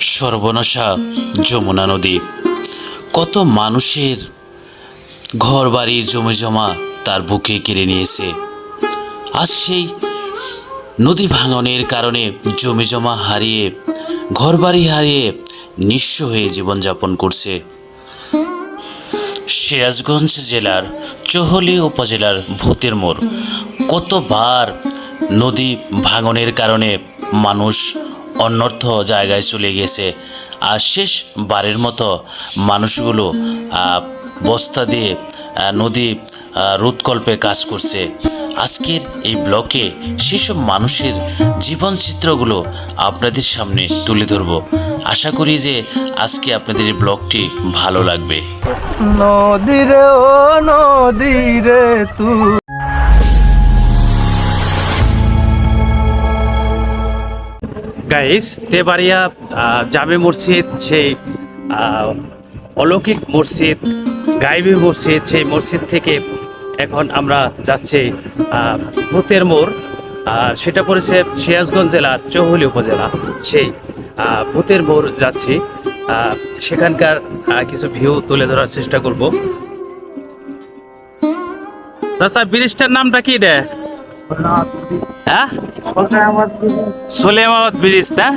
সর্বনাশা যমুনা নদী। কত মানুষের ঘর বাড়ি জমি জমা তার বুকে কেড়ে নিয়েছে। আজ সেই নদী ভাঙনের কারণে জমি জমা হারিয়ে, ঘরবাড়ি হারিয়ে নিঃস্ব হয়ে জীবনযাপন করছে। সিরাজগঞ্জ জেলার চহলি উপজেলার ভূতের মোড়। কতবার নদী ভাঙনের কারণে মানুষ অন্যর্থ জায়গায় চলে গেছে। আর শেষ বারের মতো মানুষগুলো বস্তা দিয়ে নদী আহ, রোধকল্পে কাজ করছে। আজকের এই ব্লকে সেসব মানুষের জীবন চিত্রগুলো আপনাদের সামনে তুলে ধরব। আশা করি যে আজকে আপনাদের এই ব্লগটি ভালো লাগবে। নদীরে ও নদীরে তুই গাইস তেবাড়িয়া জামে মসজিদ, সেই অলৌকিক মসজিদ, গাইবি মসজিদ, সেই মসজিদ থেকে এখন আমরা যাচ্ছি ভূতের মোড়, আর সেটা পড়েছে সিরাজগঞ্জ জেলার চৌহলি উপজেলা, সেই ভূতের মোড় যাচ্ছি সেখানকার কিছু ভিউ তুলে ধরার চেষ্টা করব। চাচা, ব্রিজটার নামটা কি রে? হ্যাঁ? সোলেমাবাদ ব্রিজ না?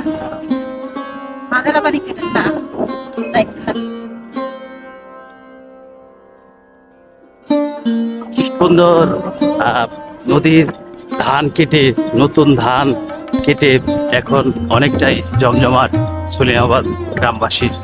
সুন্দর নদীর ধান কেটে নতুন ধান কেটে এখন অনেকটাই জমজমাট সুলিমাবাদ গ্রামবাসীর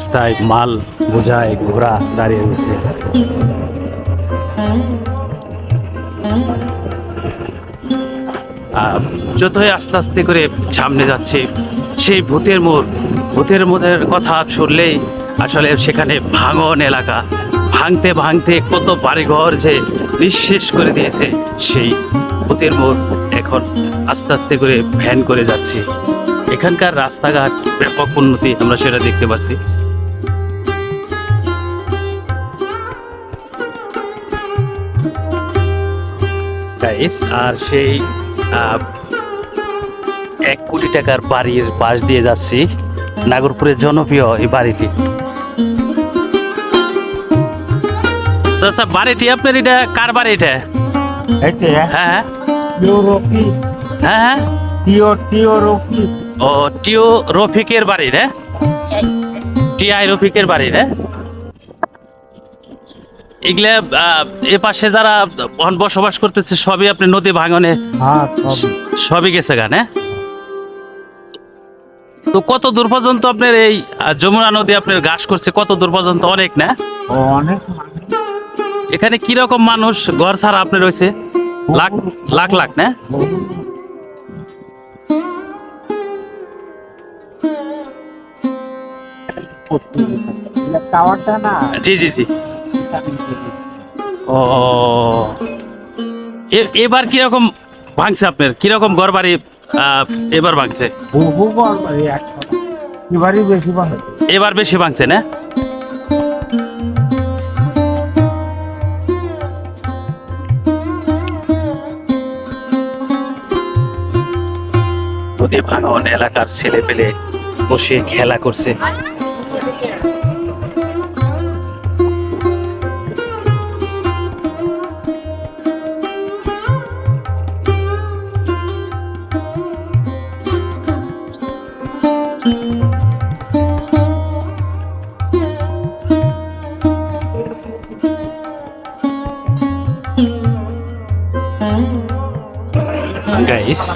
রাস্তায় মাল, বোঝায়, ঘোড়া দাঁড়িয়ে রয়েছে। যতই আস্তে আস্তে করে সামনে যাচ্ছে, সেই ভূতের মোড়, ভূতের মোড়ের কথা শুনলেই আসলে সেখানে ভাঙন এলাকা। ভাঙতে ভাঙতে কত বাড়িঘর যে নিঃশেষ করে দিয়েছে সেই ভূতের মোড় এখন আস্তে আস্তে করে ভ্যান করে যাচ্ছে। এখানকার রাস্তাঘাট ব্যাপক উন্নতি আমরা সেটা দেখতে পাচ্ছি। গাইস আর সেই এক কোটি টাকার বাড়ির পাশ দিয়ে যাচ্ছি নাগরপুরের জনপ্রিয় এই বাড়িটি। আচ্ছা বাড়িটি আপনার এটা কার বাড়ি এটা? হ্যাঁ। হ্যাঁ হ্যাঁ। হ্যাঁ রোপি ও টিও রফিকের বাড়ি রে টিআই রফিকের বাড়ি রে এগুলা এ পাশে যারা বসবাস করতেছে সবই আপনি নদী ভাঙনে হ্যাঁ সবই। গেছে গানে তো কত দূর পর্যন্ত আপনার এই যমুনা নদী আপনার ঘাস করছে? কত দূর পর্যন্ত? অনেক না? অনেক। এখানে কি রকম মানুষ ঘর ছাড়া আপনার রয়েছে লাখ লাখ লাখ না? জি জি জি। ও। এবার কীরকম ভাঙছে আপনার? কীরকম ঘর বাড়ি এবার ভাঙছে? এবারই বেশি ভালো এবার বেশি ভাঙছে না? নদী ভাঙন এলাকার ছেলে পেলে বসে খেলা করছে।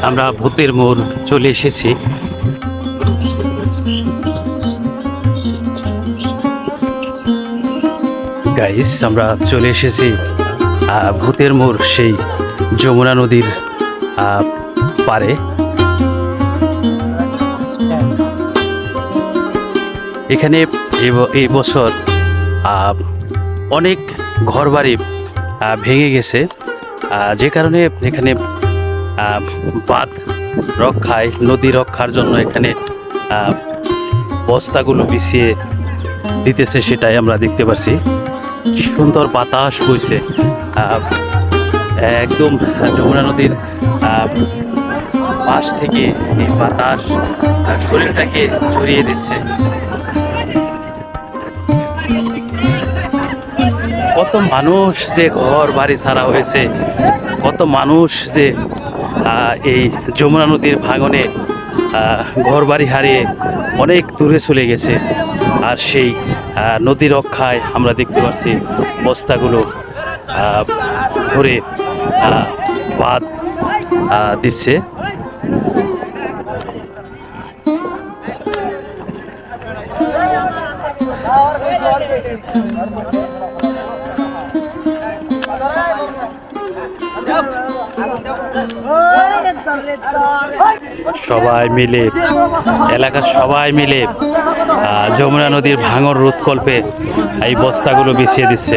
আমরা ভূতের মোড় চলে এসেছি। গাইস আমরা চলে এসেছি ভূতের মোড় সেই যমুনা নদীর পারে। এখানে এই বছর অনেক ঘরবাড়ি ভেঙে গেছে। যে কারণে এখানে বাঁধ রক্ষায়, নদী রক্ষার জন্য এখানে বস্তাগুলো বিছিয়ে দিতেছে সেটাই আমরা দেখতে পাচ্ছি সুন্দর বাতাস বইছে। একদম যমুনা নদীর পাশ থেকে এই বাতাস শরীরটাকে ছড়িয়ে দিচ্ছে। কত মানুষ যে ঘর বাড়ি ছাড়া হয়েছে, কত মানুষ যে এই যমুনা নদীর ভাঙনে আহ, ঘর বাড়ি হারিয়ে অনেক দূরে চলে গেছে। আর সেই নদী রক্ষায় আমরা দেখতে পাচ্ছি বস্তাগুলো ভরে আহ, বাঁধ আহ, দিচ্ছে। সবাই মিলে এলাকার সবাই মিলে যমুনা নদীর ভাঙর রোধকল্পে এই বস্তাগুলো বিছিয়ে দিচ্ছে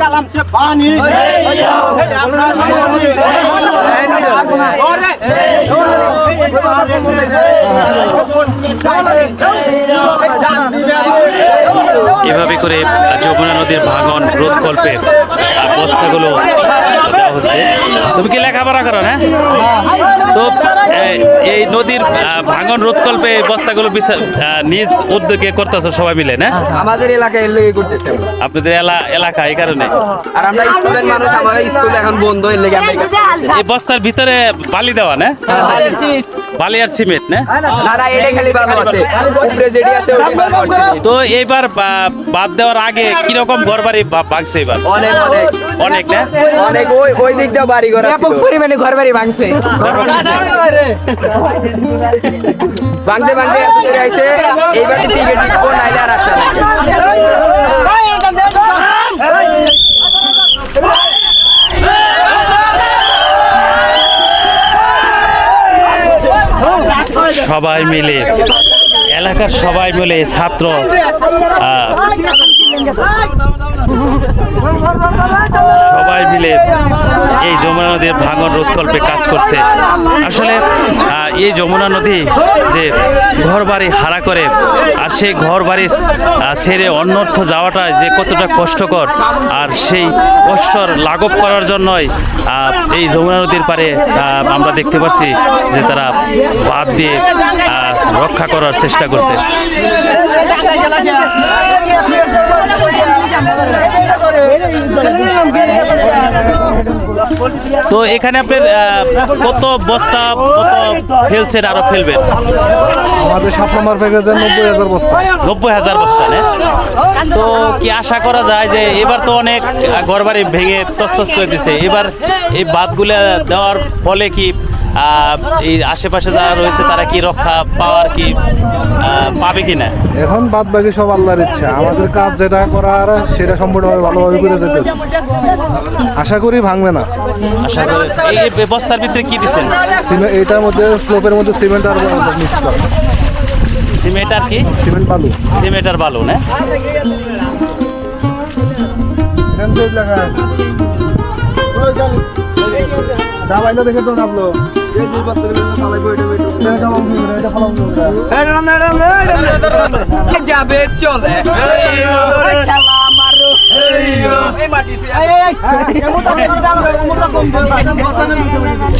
কালাম সে পানি এভাবে করে যমুনা নদীর ভাঙন রোধকল্পে বস্তাগুলো হচ্ছে। তুমি কি লেখাপড়া করো না? তো এই নদীর ভাঙন রোধকল্পে এই বস্তাগুলো নিজ উদ্যোগে করতেছো সবাই মিলে না? আমাদের এলাকায় এর লেগে করতেছে আপনাদের এলা- এলাকা এই কারণে? আর আমরা স্টুডেন্ট মানুষ আমাদের স্কুল এখন বন্ধ এর লেগে এই বস্তার ভিতরে বালি দেওয়া না? বালি। আর সিমেন্ট। না? না না খালি ভালো আছে। উপরে যেটি আছে ওটি ভালো আছে তো এইবার বা- বাদ দেওয়ার আগে কীরকম ঘর বাড়ি বা- ভাগছে এবার অনেক অনেক। অনেক না? অনেক ওই ওই দিক দিয়ে বাড়ি ঘর ব্যাপক পরিমাণে ঘর বাড়ি ভাঙছে। ভাঙতে ভাঙতে এত দূরে আইছে এইবার টিকিট টিকবো নাইলে আর আসা নাই সবাই মিলে এলাকার সবাই মিলে ছাত্র সবাই মিলে এই যমুনা নদীর ভাঙন রোধকল্পে কাজ করছে। আসলে এই যমুনা নদী যে ঘর বাড়ি হারা করে, আর সেই ঘর বাড়ি ছেড়ে অন্যত্র যাওয়াটা যে কতটা কষ্টকর, আর সেই কষ্টর লাঘব করার জন্যই এই যমুনা নদীর পারে আমরা দেখতে পাচ্ছি যে তারা বাদ দিয়ে রক্ষা করার চেষ্টা করছে। টাকা গেলা গিয়া তো এখানে আপনার কত বস্তা কত ফেলছেন আরও ফেলবেন? আমাদের সাত নম্বর প্যাকেজে নব্বই হাজার বস্তা। নব্বই হাজার বস্তা না? তো কি আশা করা যায় যে এবার তো অনেক ঘর বাড়ি ভেঙে তস্তস করে দিছে। এবার এই বাঁধগুলো দেওয়ার ফলে কি আহ, এই আশেপাশে যারা রয়েছে তারা কি রক্ষা পাওয়ার কি পাবে কি না এখন বাদ বাকি সব আল্লাহর ইচ্ছা। আমাদের কাজ যেটা করার সেটা সম্পূর্ণভাবে ভালোভাবে করে যেতেছে আশা করি ভাঙবে না আশা করি এই এই বস্তার ভিতরে কি দিচ্ছেন সিমেন্ট এইটার মধ্যে স্লোপের মধ্যে সিমেন্ট আর মিক্স করা সিমেন্ট আর কি সিমেন্ট বালু সিমেন্ট আর বালু না দাবাইলে দেখে তো নামলো যাবে চলে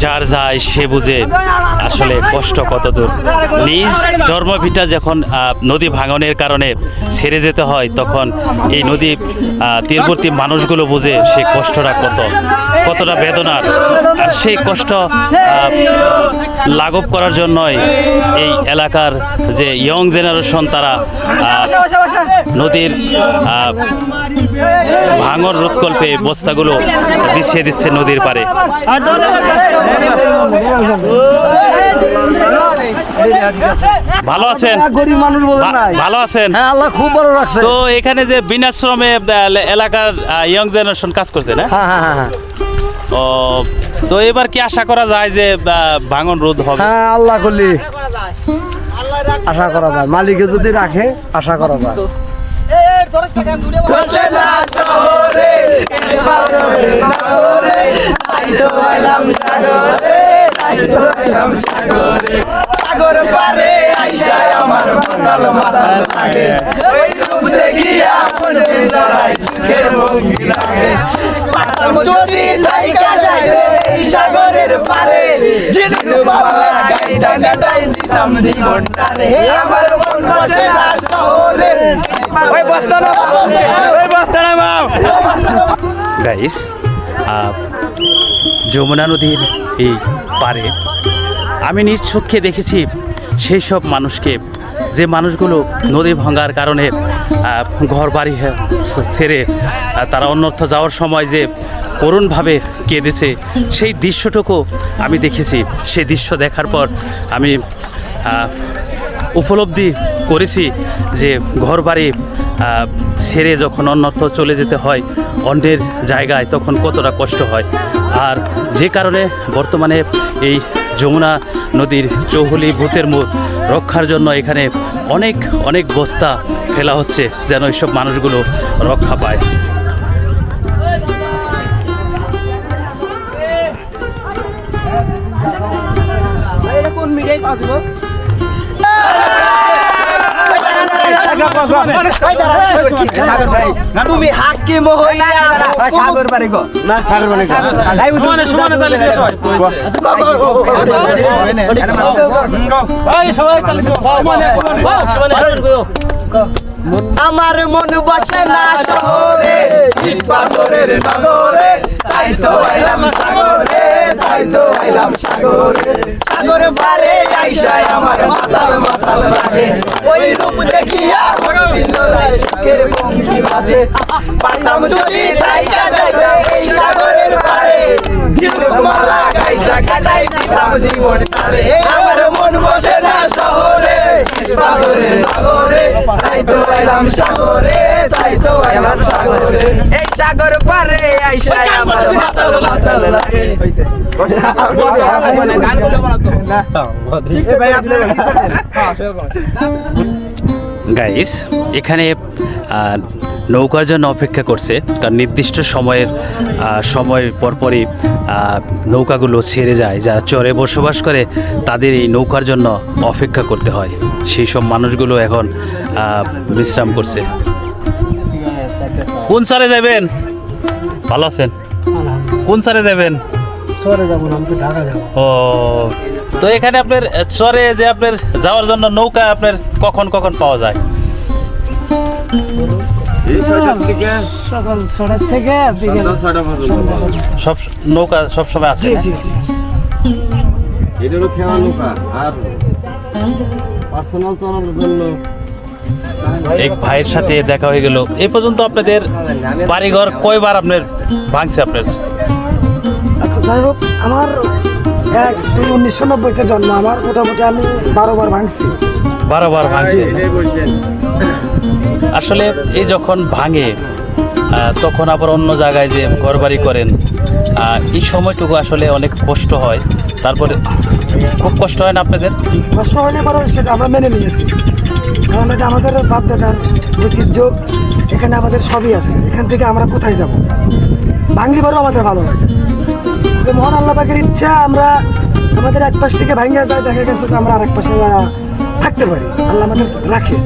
যার যায় সে বুঝে আসলে কষ্ট কত দূর নিজ জন্মভিটা যখন নদী ভাঙনের কারণে ছেড়ে যেতে হয়, তখন এই নদী তীরবর্তী মানুষগুলো বুঝে সেই কষ্টটা কত, কতটা বেদনার। আর সেই কষ্ট লাঘব করার জন্যই এই এলাকার যে ইয়ং জেনারেশন তারা নদীর ভাঙন রোধকল্পে বস্তাগুলো বিছিয়ে দিচ্ছে নদীর পারে ভালো আছেন? গরিব মানুষ বলে নাই। ভালো আছেন? হ্যাঁ আল্লাহ খুব বড় রাখছে। তো এখানে যে বিনা শ্রমে এলাকার ইয়ং জেনারেশন কাজ করছে না? হ্যাঁ হ্যাঁ হ্যাঁ হ্যাঁ। ও তো এবার কি আশা করা যায় যে ভাঙন রোধ হবে? হ্যাঁ আল্লাহ করলি। আশা করা যায়। মালিকে যদি রাখে আশা করা যায়। সাগর পারে আইসায় আমার মাতাল মাতাল লাগে। ওই রূপ দেখিয়া মনে দাঁড়ায় সুখের ভঙ্গি লাগে। পাতাম যদি তাইকা যায় রে সাগরের পারে জিনু বাবা দিতাম জীবনটা রে আমার মন বসে না শহরে ওই বস্তা না ওই বস্তা না গাইস যমুনা নদীর এই পারে আমি নিজ চোখে দেখেছি সেই সব মানুষকে যে মানুষগুলো নদী ভাঙার কারণে ঘর বাড়ি ছেড়ে তারা অন্যত্র যাওয়ার সময় যে করুণভাবে কেঁদেছে সেই দৃশ্যটুকু আমি দেখেছি। সেই দৃশ্য দেখার পর আমি উপলব্ধি করেছি যে ঘর বাড়ি ছেড়ে যখন অন্যত্র চলে যেতে হয়, অন্যের জায়গায় তখন কতটা কষ্ট হয়। আর যে কারণে বর্তমানে এই যমুনা নদীর চৌহলি ভূতের মুখ রক্ষার জন্য এখানে অনেক অনেক বস্তা ফেলা হচ্ছে যেন এইসব মানুষগুলো রক্ষা পায়। সাগর ভাই তুমি হাকিম হইয়া সাগর বাড়ি গো আমার মন বসে না শহরে পাথরের নগরে তাই তো সাগরে তো আইলাম সাগরে। আইসায় আমার মাতাল মাতাল লাগে ওই রূপ দেখিয়া গোবিন্দ রায় বঙ্গি বাজে। যদি তাই এই সাগরের পারে। মালা গাইতা কাটাই দিতাম জীবন তারে আমার মন বসে না শহরে। ইট সাগরে তাই তো আইলাম সাগরে তাই তো আইলাম সাগরে এই সাগর পারে আইসা আমার মাতাল মাতাল লাগে গাইস এখানে নৌকার জন্য অপেক্ষা করছে কারণ নির্দিষ্ট সময়ের সময় পরপরই নৌকাগুলো ছেড়ে যায় যারা চরে বসবাস করে তাদের এই নৌকার জন্য অপেক্ষা করতে হয়। সেই সব মানুষগুলো এখন বিশ্রাম করছে। কোন সারে যাবেন? ভালো আছেন। কোন সারে যাবেন? ও তো এখানে আপনার চরে যে আপনার যাওয়ার জন্য নৌকা আপনার কখন কখন পাওয়া যায়? সকাল ছটার থেকে বিকেল সব নৌকা সব সময় আছে? না? এটা হলো খেলা নৌকা। আর পার্সোনাল চালানোর জন্য এক ভাইয়ের সাথে দেখা হয়ে গেল। এই পর্যন্ত আপনাদের বাড়িঘর কয়বার আপনার ভাঙছে আপনার? আচ্ছা যাই হোক আমার এক দুই উনিশশো নব্বইতে জন্ম। আমার মোটামুটি আমি বারো বার ভাঙছি। বারো বার ভাঙছে। আসলে এই যখন ভাঙে তখন আবার অন্য জায়গায় যে ঘর বাড়ি করেন এই সময়টুকু আসলে অনেক কষ্ট হয়। তারপরে খুব কষ্ট হয় না আপনাদের? কষ্ট হয়নি বড় সেটা আমরা মেনে নিয়েছি। কারণ এটা আমাদের বাপ দাদার ঐতিহ্য, এখানে আমাদের সবই আছে। এখান থেকে আমরা কোথায় যাব? ভাঙলি বারও আমাদের ভালো লাগে। তবে মহান আল্লাহ পাকের ইচ্ছা, আমরা আমাদের এক পাশ থেকে ভাঙিয়া যায়, দেখা গেছে যে আমরা আরেক পাশে থাকতে পারি। আল্লাহ আমাদের রাখে।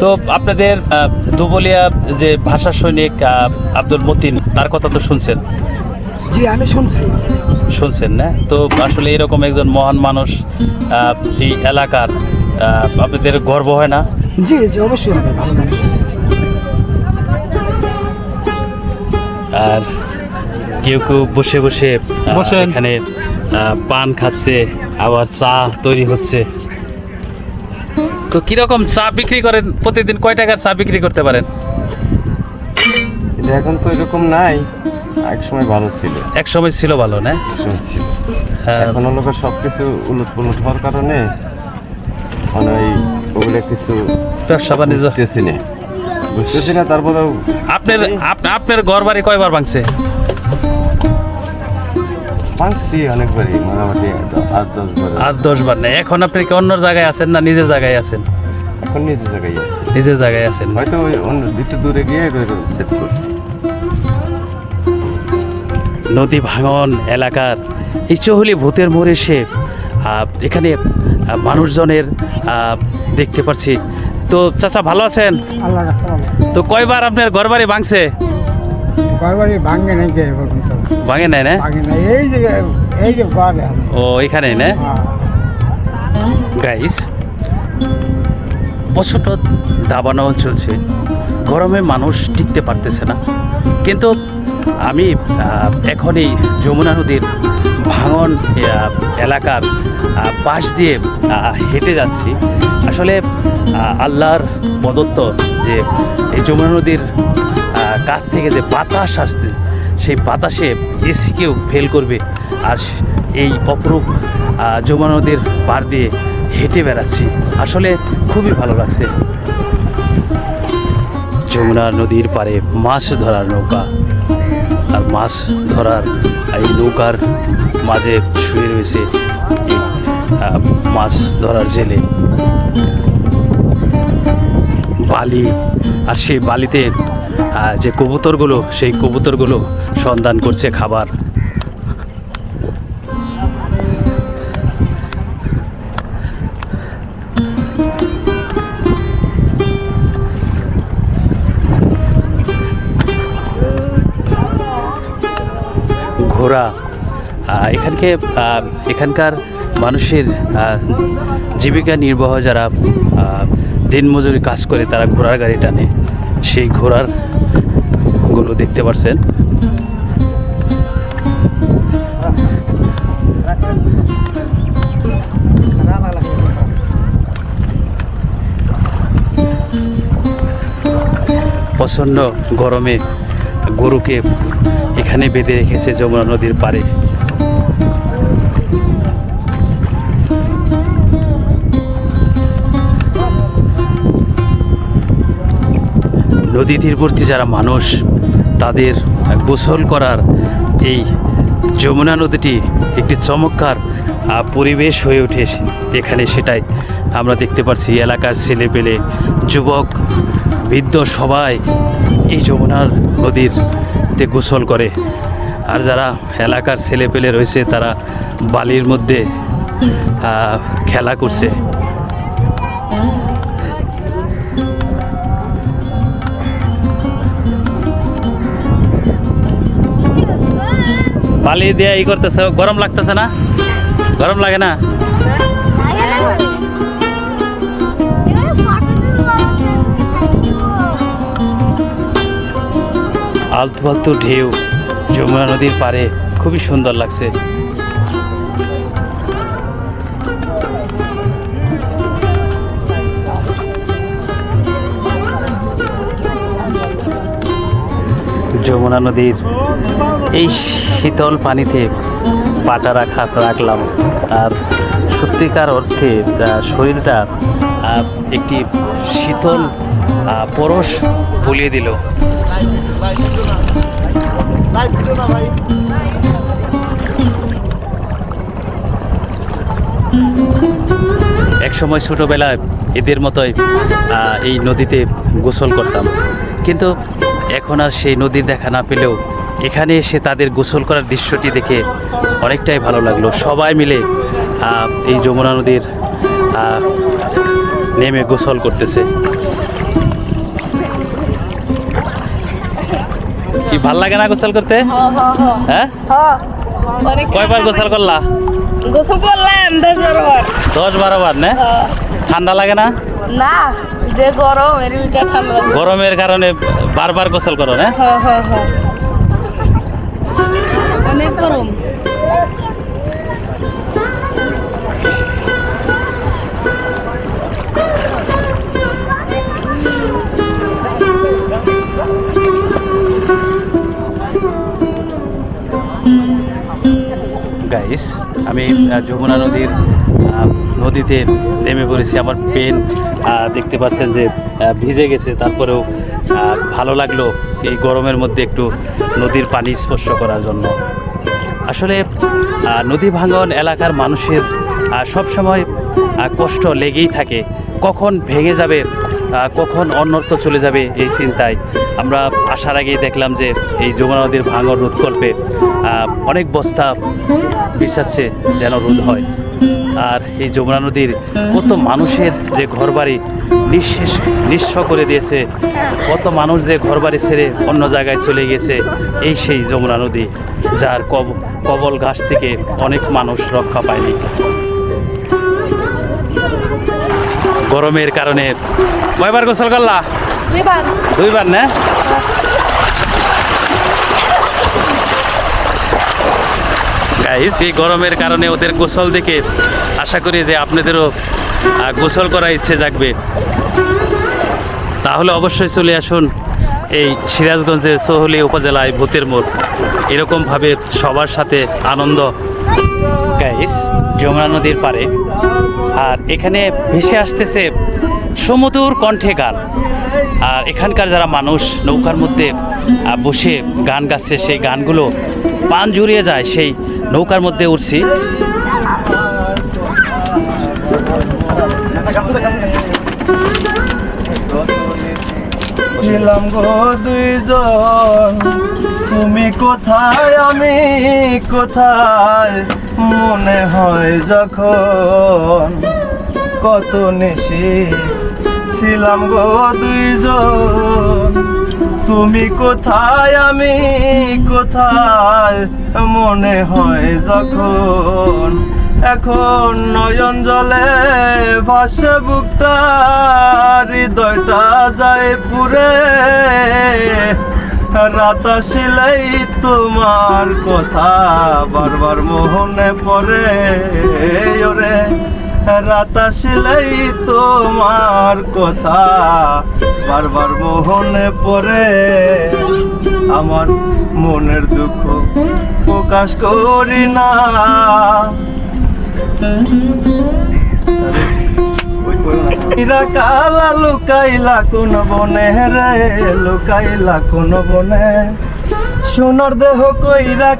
তো আপনাদের দুবলিয়া যে ভাষা সৈনিক আব্দুল মতিন তার কথা তো শুনছেন? জি আমি শুনছি। শুনছেন না? তো আসলে এরকম একজন মহান মানুষ এই এলাকার আপনাদের গর্ব হয় না? জি জি অবশ্যই হবে ভালো মানুষ। আর কেউ কেউ বসে বসে এখানে পান খাচ্ছে আবার চা তৈরি হচ্ছে। তো কীরকম চা বিক্রি করেন? প্রতিদিন কয় টাকার চা বিক্রি করতে পারেন? এখন তো এরকম নাই। এক সময় ভালো ছিল। এক সময় ছিল ভালো না? ছিল। হ্যাঁ, এখন লোকের সব কিছু উলট পুলট হওয়ার কারণে মানে ওগুলো কিছু ব্যবসা বাণিজ্য। বুঝতেছি না। বুঝতেছি না তারপরেও আপনার আপ- আপনার ঘর বাড়ি কয়বার ভাঙছে? ভাঙছি অনেকবারই মোটামুটি আট দশ বার। আর দশ বার নেই। এখন আপনি কি অন্য জায়গায় আছেন না নিজের জায়গায় আছেন? এখন নিজে জায়গায় আছে। নিজের জায়গায় আছেন। হয়তো ওই অন্য একটু দূরে গিয়ে সেট করছি। নদী ভাঙন এলাকার এই চহলি ভূতের মোড় এসে আহ, এখানে মানুষজনের আহ, দেখতে পাচ্ছি তো চাচা ভালো আছেন? তো কয়বার আপনার ঘর বাড়ি ভাঙছে? বারবারই ভাঙে নাই কে বলুন ভাঙে নাই না? ভাঙে নাই। এই যে এই যে ঘরে ও এখানেই না? গাইস প্রচণ্ড দাবানল চলছে। গরমে মানুষ টিকতে পারতেছে না। কিন্তু আমি এখনই যমুনা নদীর ভাঙন এলাকার পাশ দিয়ে হেঁটে যাচ্ছি। আসলে আল্লাহর প্রদত্ত যে এই যমুনা নদীর কাছ থেকে যে বাতাস আসছে, সেই বাতাসে এসিকেও ফেল করবে। আর এই অপরূপ যমুনা নদীর পার দিয়ে হেঁটে বেড়াচ্ছি। আসলে খুবই ভালো লাগছে। যমুনা নদীর পারে মাছ ধরার নৌকা। আর মাছ ধরার এই নৌকার মাঝে শুয়ে রয়েছে মাছ ধরার জেলে। বালি, আর সেই বালিতে যে কবুতরগুলো, সেই কবুতরগুলো সন্ধান করছে খাবার। ঘোড়া এখানকে এখানকার মানুষের জীবিকা নির্বাহ যারা দিনমজুরি কাজ করে, তারা ঘোড়ার গাড়ি টানে। সেই ঘোড়ারগুলো দেখতে পাচ্ছেন প্রচণ্ড গরমে গরুকে এখানে বেঁধে রেখেছে যমুনা নদীর পাড়ে। নদী তীরবর্তী যারা মানুষ, তাদের গোসল করার এই যমুনা নদীটি একটি চমৎকার পরিবেশ হয়ে ওঠে এখানে সেটাই আমরা দেখতে পাচ্ছি এলাকার ছেলেপেলে, যুবক, বৃদ্ধ সবাই এই যমুনার নদীরতে গোসল করে। আর যারা এলাকার ছেলেপেলে রয়েছে, তারা বালির মধ্যে খেলা করছে। বালি দিয়ে ই করতেছে, গরম লাগতেছে না? গরম লাগে না? আলতু ফালতু ঢেউ, যমুনা নদীর পাড়ে, খুবই সুন্দর লাগছে। যমুনা নদীর এই শীতল পানিতে পাটা রাখা রাখলাম। আর সত্যিকার অর্থে শরীরটা একটি শীতল পরশ বলিয়ে দিল। এক সময় ছোটোবেলায় এদের মতোই এই নদীতে গোসল করতাম। কিন্তু এখন আর সেই নদীর দেখা না পেলেও এখানে এসে তাদের গোসল করার দৃশ্যটি দেখে অনেকটাই ভালো লাগল। সবাই মিলে এই যমুনা নদীর নেমে গোসল করতেছে। কি ভালো লাগে না গোসল করতে? হ্যাঁ? কয়বার গোসল করলা? গোসল করলাম দশ বারো বার। দশ বারো বার না? ঠান্ডা লাগে না? না যে গরম গরমের কারণে বারবার গোসল করো না? হ্যাঁ হ্যাঁ হ্যাঁ অনেক গরম। গাইস আমি যমুনা নদীর নদীতে নেমে পড়েছি। আমার পেন দেখতে পাচ্ছেন যে ভিজে গেছে। তারপরেও ভালো লাগল এই গরমের মধ্যে একটু নদীর পানি স্পর্শ করার জন্য। আসলে নদী ভাঙন এলাকার মানুষের সবসময় কষ্ট লেগেই থাকে। কখন ভেঙে যাবে কখন অন্যত্র চলে যাবে এই চিন্তায়। আমরা আসার আগেই দেখলাম যে এই যমুনা নদীর ভাঙন রোধ করবে অনেক বস্তা বিশ্বাসছে যেন রোধ হয়। আর এই যমুনা নদীর কত মানুষের যে ঘরবাড়ি নিঃশেষ নিঃস্ব করে দিয়েছে। কত মানুষ যে ঘরবাড়ি ছেড়ে অন্য জায়গায় চলে গেছে এই সেই যমুনা নদী যার কব কবল ঘাস থেকে অনেক মানুষ রক্ষা পায়নি। গরমের কারণে কয়বার গোসল করলা? দুইবার। দুইবার না? গাইস এই গরমের কারণে ওদের গোসল দেখে আশা করি যে আপনাদেরও গোসল করার ইচ্ছে জাগবে। তাহলে অবশ্যই চলে আসুন এই সিরাজগঞ্জের সোহলি উপজেলায় ভূতের মোড়। এরকমভাবে সবার সাথে আনন্দ। গাইস যমুনা নদীর পারে আর এখানে ভেসে আসতেছে সমুদুর কণ্ঠে গান। আর এখানকার যারা মানুষ, নৌকার মধ্যে বসে গান গাচ্ছে, সেই গানগুলো পান জুড়িয়ে যায়, সেই নৌকার মধ্যে উঠছি। ছিলাম গো দুইজন। তুমি কোথায়, আমি কোথায়? মনে হয় যখন কত নিশি ছিলাম গো দুইজন। তুমি কোথায়, আমি কোথায়? মনে হয় যখন এখন নয়ন জলে ভাসে বুকটা, হৃদয়টা যায় পুরে। রাত আসিলেই তোমার কথা বারবার মোহনে পড়ে। ওরে, রাত আসিলেই তোমার কথা বারবার মোহনে পড়ে। আমার মনের দুঃখ প্রকাশ করি না। ইরা কালা লুকাইলা কোন বনে রে লুকাইলা কোন বনে। সোনার দেহ কইরা